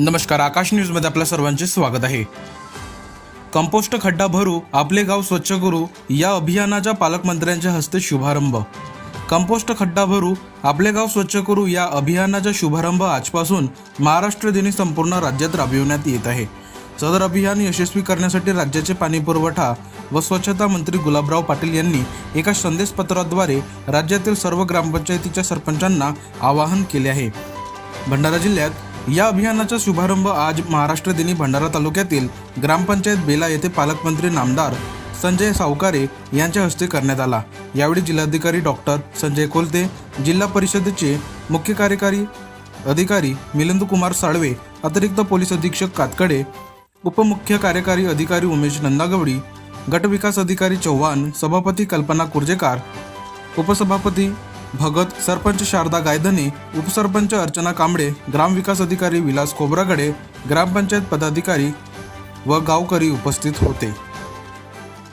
नमस्कार आकाश न्यूजमध्ये आपल्या सर्वांचे स्वागत आहे. कंपोस्ट खड्डा भरू आपले गाव स्वच्छ करू या अभियानाच्या पालकमंत्र्यांच्या हस्ते शुभारंभ. कंपोस्ट खड्डा भरू आपले गाव स्वच्छ करू या अभियानाचा शुभारंभ आजपासून महाराष्ट्र दिनी संपूर्ण राज्यात राबविण्यात येत आहे. सदर अभियान यशस्वी करण्यासाठी राज्याचे पाणीपुरवठा व स्वच्छता मंत्री गुलाबराव पाटील यांनी एका संदेशपत्राद्वारे राज्यातील सर्व ग्रामपंचायतीच्या सरपंचांना आवाहन केले आहे. भंडारा जिल्ह्यात या अभियानाचा शुभारंभ आज महाराष्ट्र दिनी भंडारा तालुक्यातील ग्रामपंचायत बेला येथे पालकमंत्री नामदार संजय सावकारे यांच्या हस्ते करण्यात आला. यावेळी जिल्हाधिकारी डॉक्टर संजय कोलते जिल्हा परिषदेचे मुख्य कार्यकारी अधिकारी मिलिंद कुमार साळवे अतिरिक्त पोलीस अधीक्षक कातकडे उपमुख्य कार्यकारी अधिकारी उमेश नंदागवडी गटविकास अधिकारी चव्हाण सभापती कल्पना कुर्जेकार उपसभापती भगत सरपंच शारदा गायधने उपसरपंच अर्चना कांबळे ग्रामविकास अधिकारी विलास खोब्रागडे ग्रामपंचायत पदाधिकारी व गावकरी उपस्थित होते.